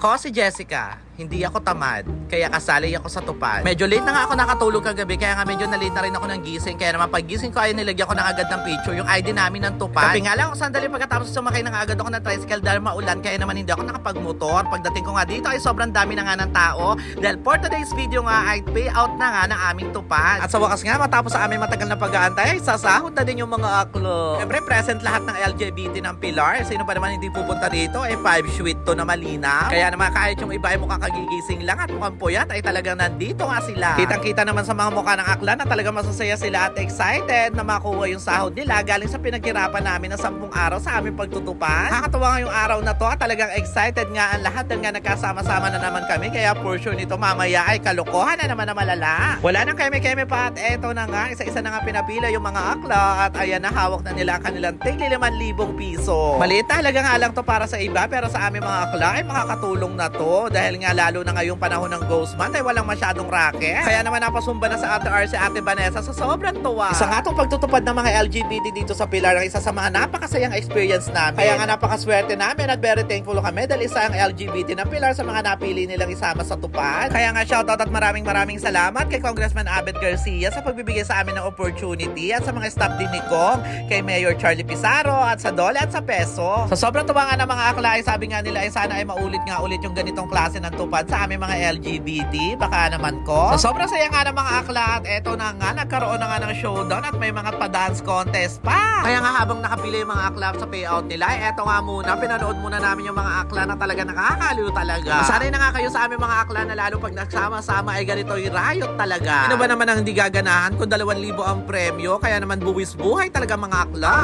Ako si Jessica, hindi ako tamad, kaya kasali ako sa tupad. Medyo late na nga ako nakatulog kagabi, kaya nga medyo na-late na rin ako ng gising. Kaya naman pag gising ko ay nilagyan ko ng agad ng picture, yung ID namin ng tupad. Sabi nga lang, sandali pagkatapos sumakay na agad ako ng tricycle dahil maulan, kaya naman hindi ako nakapagmotor. Pagdating ko nga dito ay sobrang dami na nga ng tao. Dahil for today's video nga ay payout na nga ng aming tupad. At sa wakas nga, matapos sa aming matagal na pag-aantay, ay sasahod na din yung mga aklo. Siyempre, present lahat ng LGBT ng Pilar. Sino pa naman hindi pupunta dito? Eh, five sweet to na malinaw. Kaya naman kahit yung iba ay mukhang kagigising lang at mukhang puyat ay talagang nandito nga sila. Kitang-kita naman sa mga mukha ng akla na talagang masasaya sila at excited na makuha yung sahod nila galing sa pinaghirapan namin na sampung araw sa aming pagtutupan. Nakakatuwa nga yung araw na to at talagang excited nga ang lahat dahil nga nagkasama-sama na naman kami kaya for sure nito mamaya ay kalokohan na naman na malala. Wala nang keme-keme pa at eto na nga, isa-isa na nga pinapila yung mga akla at ayan na hawak na nila ang kanilang tigli 5,000 piso. Maliit talaga nga lang to para sa iba pero sa aming mga akla ay makakatulong na to dahil nga lalo na ngayong panahon ng Ghost Month ay walang masyadong racket. Kaya naman napasumba na sa Ate R si Ate Vanessa sa sobrang tuwa. Isa nga itong pagtutupad ng mga LGBT dito sa Pilar ang isa sa mga napakasayang experience namin. Kaya nga napakaswerte namin at very thankful kami dahil isa ang LGBT na Pilar sa mga napili nilang isama sa tupad. Kaya nga shoutout at maraming maraming salamat kay Congressman Abet Garcia sa pagbibigay sa amin ng opportunity at sa mga staff din ni Kong, kay Mayor Charlie Pizarro at sa Dole at sa Peso. Sa sobrang tuwa nga ng mga akla ay sabi nga nila ay sana ay maulit nga ulit yung ganitong klase ng tupad sa aming mga LGBT. Baka naman ko. Sa sobrang saya nga ng mga akla at eto na nga nagkaroon na nga ng showdown at may mga pa-dance contest pa. Kaya nga habang nakapila yung mga akla sa payout nila, eto nga muna, pinanood muna namin yung mga akla na talaga nakakaliw talaga. Sanay na nga kayo sa aming mga akla na lalo pag nagsama-sama ay ganito yung riot talaga. Ano ba naman ang hindi gaganahan kung 2,000 ang premyo? Kaya naman buwis buhay talaga mga akla.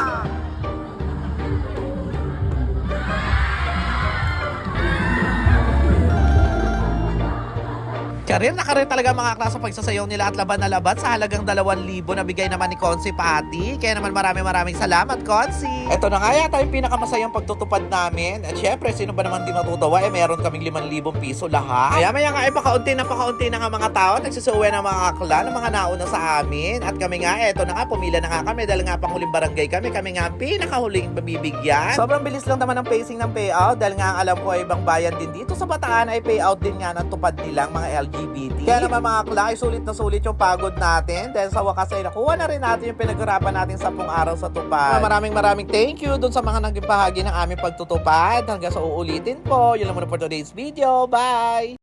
Karir na karir talaga mga klasa pagsasayaw nila at laban na laban sa halagang 2,000 na bigay naman ni Konsi Pati. Kaya naman maraming maraming salamat, Konsi. Ito na nga yata yung pinakamasayang pagtutupad namin. At syempre, sino ba naman di matutuwa? Eh, meron kaming 5,000 piso lahat. Kaya maya nga, eh, pakaunti na pakaunti na nga mga tao. Nagsisuwi ng mga akla, ng mga nauna sa amin. At kami nga, eto na nga, pumila na nga kami dahil nga panghuling barangay kami. Kami nga ang pinakahuling mabibigyan. Sobrang bilis lang naman ang pacing ng payout dahil nga ang alam ko ay ibang bayan din dito sa Bataan ay payout din nga ng tupad nilang mga LGBT. Kaya naman mga akla, ay sulit na sulit yung pagod natin dahil sa wakas ay nakuha na rin natin yung pinaghirapan natin sa pong araw sa tupad. Maraming maraming thank you dun sa mga naging bahagi ng aming pagtutupad. Hanggang sa uulitin po. Yun lang muna for today's video. Bye!